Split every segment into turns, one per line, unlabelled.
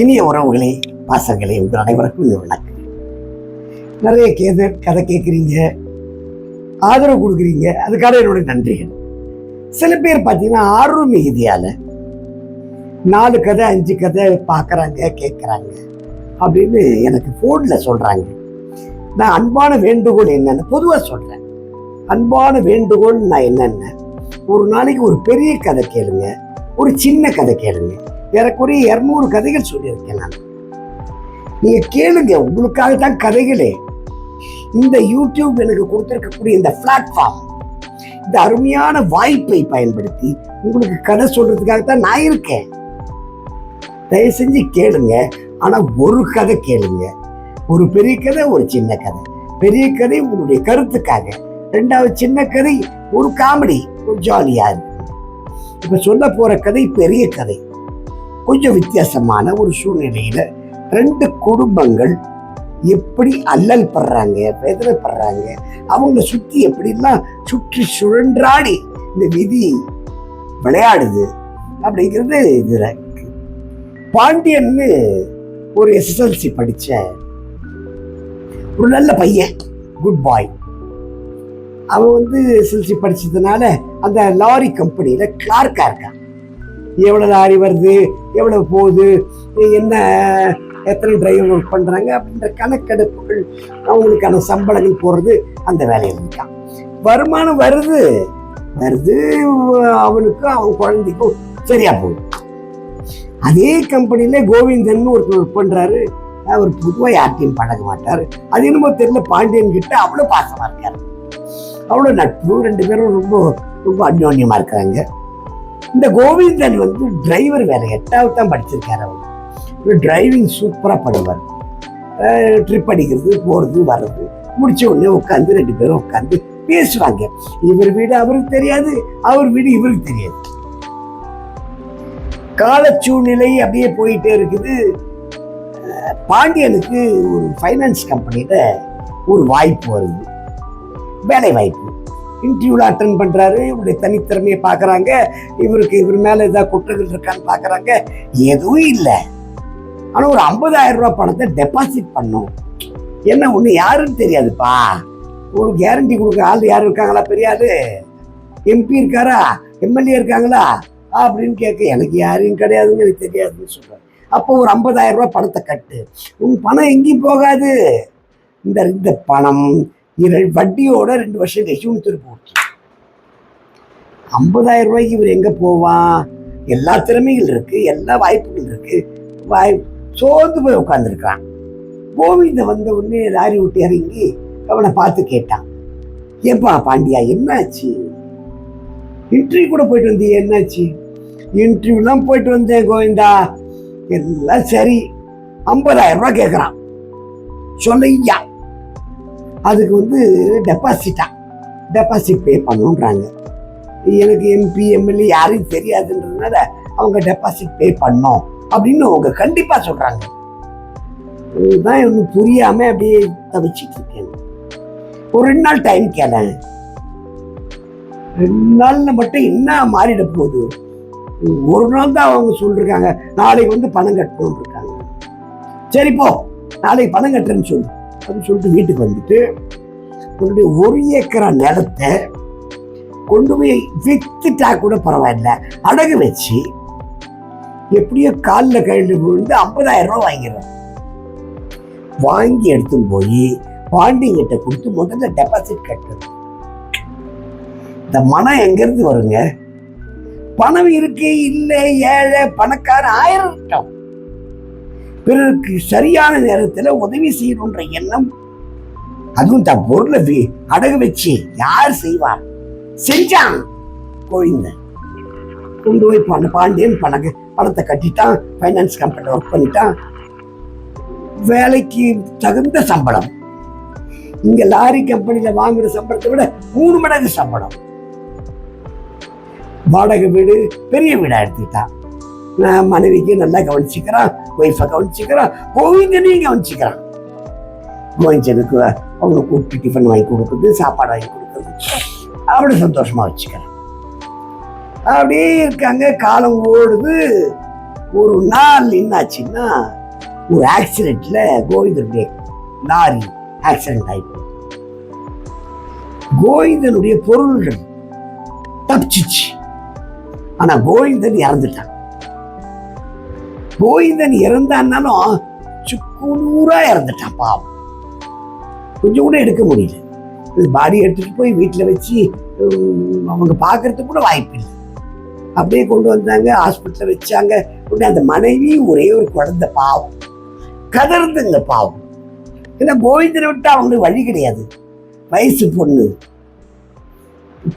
இனிய உறவுகளே பாசங்களே உங்கள் அனைவருக்கும் இது வணக்கம். நிறைய கேது கதை கேட்குறீங்க ஆதரவு கொடுக்குறீங்க அதுக்காக என்னுடைய நன்றிகள். சில பேர் பார்த்தீங்கன்னா ஆர்வம் மிகுதியால் நாலு கதை அஞ்சு கதை பார்க்குறாங்க கேட்குறாங்க அப்படின்னு எனக்கு ஃபோனில் சொல்கிறாங்க நான் அன்பான வேண்டுகோள் என்னன்னு பொதுவாக சொல்கிறேன் அன்பான வேண்டுகோள் நான் என்னென்ன? ஒரு நாளைக்கு ஒரு பெரிய கதை கேளுங்க ஒரு சின்ன கதை கேளுங்க. ஏறக்குறைய இரநூறு கதைகள் சொல்லியிருக்கேன் நான். நீங்க கேளுங்க உங்களுக்காக தான் கதைகளே. இந்த யூடியூப் எனக்கு கொடுத்துருக்கக்கூடிய இந்த பிளாட்ஃபார்ம் இந்த அருமையான வாய்ப்பை பயன்படுத்தி உங்களுக்கு கதை சொல்றதுக்காக தான் நான் இருக்கேன். தயவு செஞ்சு கேளுங்க ஆனா ஒரு கதை கேளுங்க. ஒரு பெரிய கதை ஒரு சின்ன கதை. பெரிய கதை உங்களுடைய கருத்துக்காக. ரெண்டாவது சின்ன கதை ஒரு காமெடி ஒரு ஜாலியா இருக்கு. இப்ப சொல்ல போற கதை பெரிய கதை. கொஞ்சம் வித்தியாசமான ஒரு சூழ்நிலையில ரெண்டு குடும்பங்கள் எப்படி அல்லல் படுறாங்க வேதனைப்படுறாங்க அவங்க சுற்றி எப்படிலாம் சுற்றி சுழன்றாடி இந்த விதி விளையாடுது அப்படிங்கிறது இதில் பாண்டியன்னு ஒரு எஸ்எஸ்எல்சி படித்த ஒரு நல்ல பையன் குட் பாய் அவன் வந்து எஸ்எல்சி படித்ததுனால அந்த லாரி கம்பெனியில் கிளார்க்காக இருக்கான். எவ்வளோ லாரி வருது? எவ்வளவு போகுது? என்ன எத்தனை டிரைவர் ஒர்க் பண்ணுறாங்க அப்படின்ற கணக்கெடுப்புகள் அவங்களுக்கான சம்பளங்கள் போடுறது அந்த வேலையில் இருக்கான். வருமானம் வருது. வருது அவனுக்கும் அவன் குழந்தைக்கும் சரியா போகுது. அதே கம்பெனியில கோவிந்தன் ஒருத்தர் ஒர்க் பண்றாரு. அவர் பொதுவாக யார்ட்டையும் பழக மாட்டார். அது என்னமோ தெரியல பாண்டியன் கிட்ட அவ்வளோ பாசமாக இருக்காரு. அவ்வளோ நட்பு ரெண்டு பேரும் ரொம்ப ரொம்ப அந்யோன்யமாக இருக்கிறாங்க. இந்த கோவிந்தன் வந்து டிரைவர் வேறு எட்டாவது தான் படிச்சிருக்காரு அவர். டிரைவிங் சூப்பராக பண்ணுவார். ட்ரிப் அடிக்கிறது போகிறது வர்றது. முடிச்ச உடனே உட்காந்து ரெண்டு பேரும் உட்காந்து பேசுவாங்க. இவர் வீடு அவருக்கு தெரியாது அவர் வீடு இவருக்கு தெரியாது. கால சூழ்நிலை அப்படியே போயிட்டே இருக்குது. பாண்டியனுக்கு ஒரு ஃபைனான்ஸ் கம்பெனியில ஒரு வாய்ப்பு வருது. வேலை வாய்ப்பு இன்டர்வியூவில் அட்டன் பண்ணுறாரு இவருடைய தனித்திறமையை பார்க்குறாங்க. இவருக்கு இவர் மேலே ஏதாவது குற்றங்கள் இருக்கான்னு பார்க்குறாங்க. எதுவும் இல்லை. ஆனால் ஒரு ஐம்பதாயிரம் ரூபா பணத்தை டெபாசிட் பண்ணும் என்ன ஒன்று யாருன்னு தெரியாதுப்பா. ஒரு கேரண்டி கொடுக்க ஆள் யாரும் இருக்காங்களா? தெரியாது எம்பி இருக்காரா? எம்எல்ஏ இருக்காங்களா? அப்படின்னு கேட்க எனக்கு யாரையும் கிடையாதுன்னு எனக்கு தெரியாதுன்னு சொல்கிறேன் அப்போ ஒரு ஐம்பதாயிரம் ரூபா பணத்தை கட்டு. உன் பணம் எங்கேயும் போகாது. இந்த இந்த பணம் வட்டியோட ரெண்டு வருஷம் கழிச்சு உனக்கு திருப்பி ஐம்பதாயிரம் ரூபாய்க்கு இவர் எங்கே போவான்? எல்லா திறமைகள் இருக்குது எல்லா வாய்ப்புகள் இருக்குது வாய் சோர்ந்து போய் உட்காந்துருக்கான் கோவிந்த வந்த உடனே லாரி விட்டு இறங்கி அவனை பார்த்து கேட்டான். ஏப்பா பாண்டியா என்னாச்சு? இன்டர்வியூ கூட போயிட்டு வந்தியே என்னாச்சு? இன்டர்வியூலாம் போயிட்டு வந்தேன் கோவிந்தா. எல்லாம் சரி. ஐம்பதாயிரம் ரூபா கேட்குறான் சொல்லையா அதுக்கு வந்து டெபாசிட்டா டெபாசிட் பே பண்ணணுன்றாங்க எனக்கு எம்பி எம்எல்ஏ யாரையும் தெரியாதுன்றதுனால அவங்க டெபாசிட் பே பண்ணோம் அப்படின்னு அவங்க கண்டிப்பாக சொல்கிறாங்க இதுதான் எனக்கு புரியாமல் அப்படியே தவிச்சிட்டு இருக்கேன். ஒரு ரெண்டு நாள் டைம் கேளேன் ரெண்டு நாள்ல மட்டும் என்ன மாறிட போகுது? ஒரு நாள் தான் அவங்க சொல்லிருக்காங்க. நாளைக்கு வந்து பணம் கட்டணும் இருக்காங்க. சரி போ. நாளைக்கு பணம் கட்டுறேன்னு சொல்லு. அப்படின்னு சொல்லிட்டு வீட்டுக்கு வந்துட்டு உன்னுடைய ஒரு ஏக்கரா நிலத்தை கொண்டு போய் வித்துட்டா கூட பரவாயில்ல. அடகு வச்சு எப்படியோ காலில் கழுந்து விழுந்து ஐம்பதாயிரம் ரூபாய் வாங்கிடுறேன். வாங்கி எடுத்துன்னு போய் பாண்டிங்கிட்ட கொடுத்து முதல்ல டெபாசிட் கட்டுறது இந்த மனம் எங்கிருந்து வருங்க? பணம் இருக்கு இல்லை ஏழை பணக்காரன் ஆயிரம் இருக்கட்டும் பிறருக்கு சரியான நேரத்தில் உதவி செய்யணுன்ற எண்ணம். அதுவும் தான் பொருளை அடகு வச்சு யார் செய்வார் செஞ்சான். கோவிந்தன் கொண்டு போய் பண்ண பாண்டியன் பணக்கு பணத்தை கட்டிட்டான். ஃபைனான்ஸ் கம்பெனியில் ஒர்க் பண்ணிட்டான். வேலைக்கு தகுந்த சம்பளம். இங்க லாரி கம்பெனியில வாங்குற சம்பளத்தை விட மூணு மடங்கு சம்பளம். வாடகை வீடு பெரிய வீடா எடுத்துக்கிட்டான். நான் மனைவிக்கு நல்லா கவனிச்சுக்கிறான் ஒய்ஃபை கவனிச்சுக்கிறான் கோவிந்தனையும் கவனிச்சுக்கிறான். கோவிந்தனுக்கு அவங்க கூப்பிட்டு டிஃபன் வாங்கி கொடுக்குறது சாப்பாடு வாங்கி கொடுக்குறது. அப்படி சந்தோஷமா வச்சுக்கிறேன். அப்படியே இருக்காங்க காலம் ஓடுது. ஒரு நாள் என்னாச்சுன்னா ஒரு ஆக்சிடென்ட்ல கோவிந்தனுடைய லாரி ஆக்சிடென்ட் ஆயிடுச்சு கோவிந்தனுடைய பொருள்கள் தப்பிச்சிச்சு. ஆனா கோவிந்தன் இறந்துட்டான். கோவிந்தன் இறந்தான்னாலும் சுக்குநூறா இறந்துட்டான் பாவம். கொஞ்சம் கூட எடுக்க முடியல. பாடி எடுத்துகிட்டு போய் வீட்டில் வச்சு அவங்க பார்க்கறதுக்கு கூட வாய்ப்பு இல்லை. அப்படியே கொண்டு வந்தாங்க ஹாஸ்பிட்டலில் வச்சாங்க. உடனே அந்த மனைவி ஒரே ஒரு குழந்த பாவம். கதர்ந்துங்க பாவம். ஏன்னா கோவிந்தனை விட்டு அவங்களுக்கு வழி கிடையாது. வயசு பொண்ணு.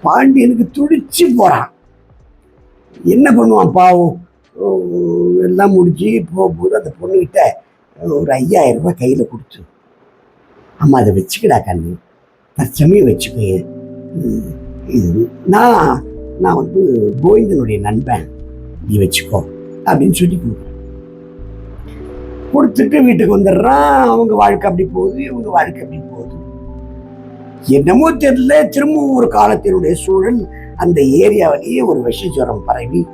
பாண்டியனுக்கு துடிச்சு போகிறான் என்ன பண்ணுவான் பாவம்? எல்லாம் முடிச்சு போகும்போது அந்த பொண்ணுக்கிட்ட ஒரு ஐயாயிரம் ரூபாய் கையில் கொடுத்து அம்மா அதை வச்சுக்கடா கண்ணு. தற்சமயம் வச்சுக்கோங்க இது நான் நான் வந்து கோவிந்தனுடைய நண்பன். நீ வச்சுக்கோ அப்படின்னு சொல்லி கொடுக்குறேன். கொடுத்துட்டு வீட்டுக்கு வந்துடுறான். அவங்க வாழ்க்கை அப்படி போகுது இவங்க வாழ்க்கை அப்படி போகுது. என்னமோ தெரியல திரும்பவும் ஒரு காலத்தினுடைய சூழல் அந்த ஏரியாவிலேயே ஒரு விஷஜுரம் பரவி.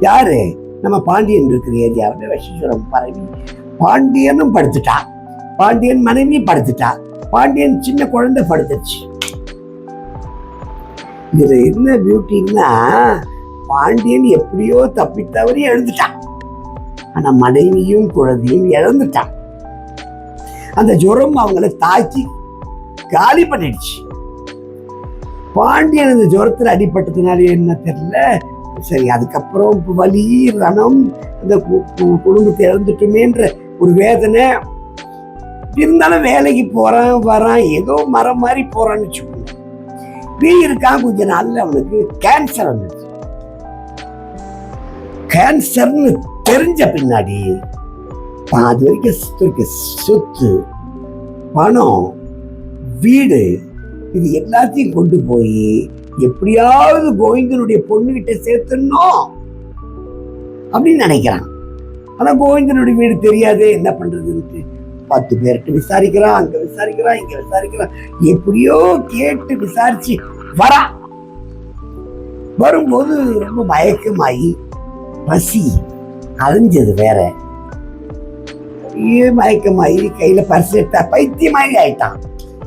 யாரு? நம்ம பாண்டியன் இருக்கிற ஏரியாவில் விஷஜுரம் பரவி. பாண்டியனும் படுத்துட்டான். பாண்டியன் மனைவி படுத்துட்டா. பாண்டியன் சின்ன குழந்தை படுத்துச்சு. இதுல என்ன பியூட்டின்னா பாண்டியன் எப்படியோ தப்பி தவறி எழுந்துட்டான் ஆனா மனைவியும் குழந்தையும் இழந்துட்டான். அந்த ஜுரம் அவங்கள தாக்கி காலி பண்ணிடுச்சு. பாண்டியன் அந்த ஜுரத்துல அடிபட்டதுனால என்ன தெரியல? சரி அதுக்கப்புறம் வலி ரணம் அந்த கு- குடும்பத்தை இழந்துட்டுமேன்ற ஒரு வேதனை இருந்தாலும் வேலைக்கு போறான் வரான் ஏதோ மரம் மாதிரி போறான்னு வச்சுக்கோங்க. இப்படியே இருக்கான் கொஞ்ச நாள்ல அவனுக்கு கேன்சர் வந்துச்சு கேன்சர்னு தெரிஞ்ச பின்னாடி அது வரைக்கும் சொத்து சொத்து பணம் வீடு இது எல்லாத்தையும் கொண்டு போய் எப்படியாவது கோவிந்தனுடைய பொண்ணுகிட்ட சேர்த்துடணும் அப்படின்னு நினைக்கிறான். ஆனால் கோவிந்தனுடைய வீடு தெரியாதே என்ன பண்றதுன்ட்டு. பத்து பேர்கிட்ட விசாரிக்கிறான் அங்க விசாரிக்கிறான் இங்க விசாரிக்கிறான். எப்படியோ கேட்டு விசாரிச்சு வரா. வரும்போது ரொம்ப மயக்கமாயி பசி அலைஞ்சது வேற. ஏ மயக்கமாயி கையில பரிசு எடுத்தா பைத்தியமாயி ஆயிட்டான்.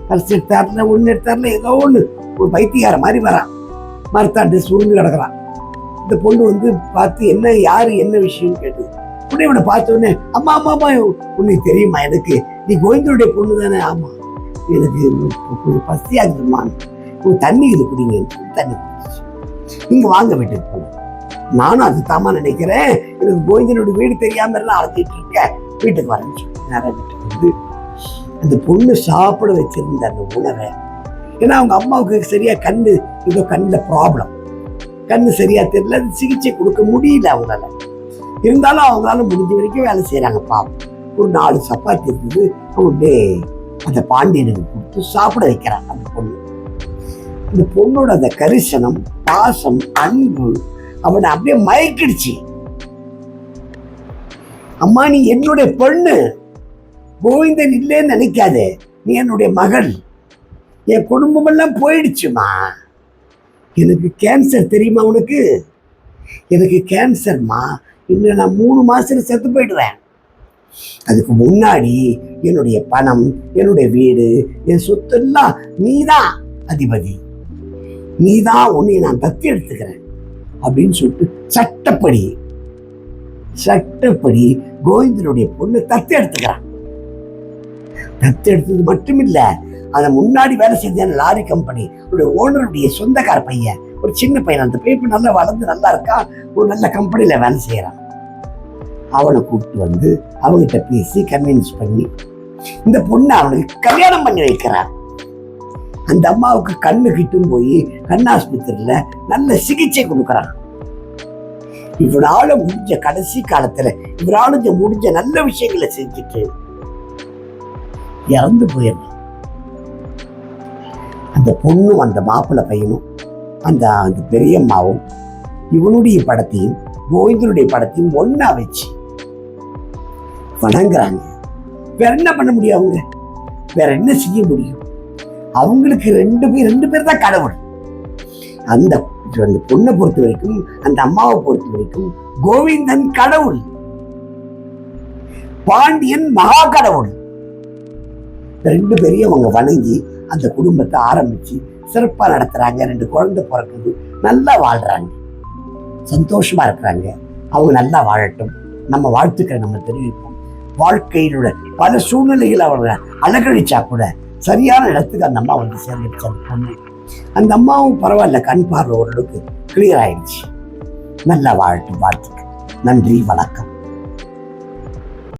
பரிசு எடுத்தார்ல ஒண்ணு எடுத்தார்ல ஏதோ ஒண்ணு. ஒரு பைத்தியக்கார மாதிரி வரான். மரத்தாண்டு சுருண்டு கிடக்குறான். இந்த பொண்ணு வந்து பார்த்து என்ன யாரு என்ன விஷயம்னு கேட்டு உடனே இவனை பார்த்த உடனே அம்மா அம்மா அம்மா உனக்கு தெரியுமா எனக்கு? நீ கோவிந்தனுடைய பொண்ணு தானே? ஆமா. எனக்கு கொஞ்சம் பசியாகுதுமா ஒரு தண்ணி இது குடிங்க. தண்ணி குடிச்சு. நீங்க வாங்க வீட்டுக்கு போங்க. நானும் அது தாமா நினைக்கிறேன். எனக்கு கோவிந்தனுடைய வீடு தெரியாம எல்லாம் அழைச்சிட்டு இருக்கேன் வீட்டுக்கு வரேன் சொல்லி. நேரம் வீட்டுக்கு வந்து அந்த பொண்ணு சாப்பிட வச்சிருந்த அந்த உணவை. ஏன்னா அவங்க அம்மாவுக்கு சரியா கண்ணு ஏதோ கண்ணில் ப்ராப்ளம் கண்ணு சரியா தெரியல. அது சிகிச்சை கொடுக்க முடியல அவங்களால. இருந்தாலும் அவங்களால முடிஞ்ச வரைக்கும் வேலை செய்யறாங்க பாப்பா ஒரு நாலு சப்பாத்தி இருந்தது. அவங்க அந்த பாண்டியனுக்கு கொடுத்து சாப்பிட வைக்கிறாங்க அந்த பொண்ணு. அந்த பொண்ணோட அந்த கரிசனம் பாசம் அன்பு அவனை அப்படியே மயக்கிடுச்சு. அம்மா நீ என்னுடைய பொண்ணு. கோவிந்தன் இல்லைன்னு நினைக்காதே. நீ என்னுடைய மகள். என் குடும்பமெல்லாம் போயிடுச்சுமா. எனக்கு கேன்சர் தெரியுமா உனக்கு? எனக்கு கேன்சர்மா இன்னும் நான் மூணு மாதத்துக்கு செத்து போயிடுவேன். அதுக்கு முன்னாடி என்னுடைய பணம் என்னுடைய வீடு என் சொத்தெல்லாம் நீதான் அதிபதி. நீ தான் உன்னை நான் தத்து எடுத்துக்கிறேன் அப்படின்னு சொல்லிட்டு சட்டப்படி சட்டப்படி கோவிந்தனுடைய பொண்ணு தத்து எடுத்துக்கிறான். தத்து எடுத்தது மட்டும் இல்லை அதை முன்னாடி வேலை செஞ்ச லாரி கம்பெனி ஓனருடைய சொந்தக்கார பையன். ஒரு சின்ன பையன் அந்த பையன் நல்லா வளர்ந்து நல்லா இருக்கா? ஒரு நல்ல கம்பெனியில் வேலை செய்கிறான் அவனை கூப்பிட்டு வந்து அவங்ககிட்ட பேசி கன்வின்ஸ் பண்ணி இந்த பொண்ணை அவனுக்கு கல்யாணம் பண்ணி வைக்கிறான் அந்த அம்மாவுக்கு கண்ணு கிட்டும் போய் கண்ணாஸ்பத்திரியில் நல்ல சிகிச்சை கொடுக்குறான். இவனால முடிஞ்ச கடைசி காலத்துல இவனால முடிஞ்ச நல்ல விஷயங்களை செஞ்சுட்டு இறந்து போயிடணும் அந்த பொண்ணும் அந்த மாப்பிள்ளை பையனும் அந்த அந்த பெரியம்மாவும் இவனுடைய படத்தையும் கோவிந்தனுடைய படத்தையும் ஒன்றா வச்சு வணங்குறாங்க. வேற என்ன பண்ண முடியும் அவங்க? வேற என்ன செய்ய முடியும்? அவங்களுக்கு ரெண்டு பேர் ரெண்டு பேர் தான் கடவுள். அந்த அந்த பொண்ணை பொறுத்த வரைக்கும் அந்த அம்மாவை பொறுத்த வரைக்கும் கோவிந்தன் கடவுள். பாண்டியன் மகா கடவுள். ரெண்டு பேரையும் அவங்க வணங்கி அந்த குடும்பத்தை ஆரம்பிச்சு சிறப்பா நடத்துறாங்க. ரெண்டு குழந்தை பிறக்குது. நல்லா வாழ்கிறாங்க சந்தோஷமா இருக்கிறாங்க. அவங்க நல்லா வாழட்டும். நம்ம வாழ்த்துக்களை நம்ம தெரிவிப்போம். வாழ்க்கையிலோட பல சூழ்நிலைகள் அவங்க அழகழிச்சா கூட சரியான இடத்துக்கு அந்த அம்மா வந்து சேர்ந்துருச்சு அந்த பொண்ணு. அந்த அம்மாவும் பரவாயில்ல. கண் பார்வை ஓரளவுக்கு கிளியர் ஆயிடுச்சு. நல்லா வாழட்டும். வாழ்த்துக்கள். நன்றி. வணக்கம்.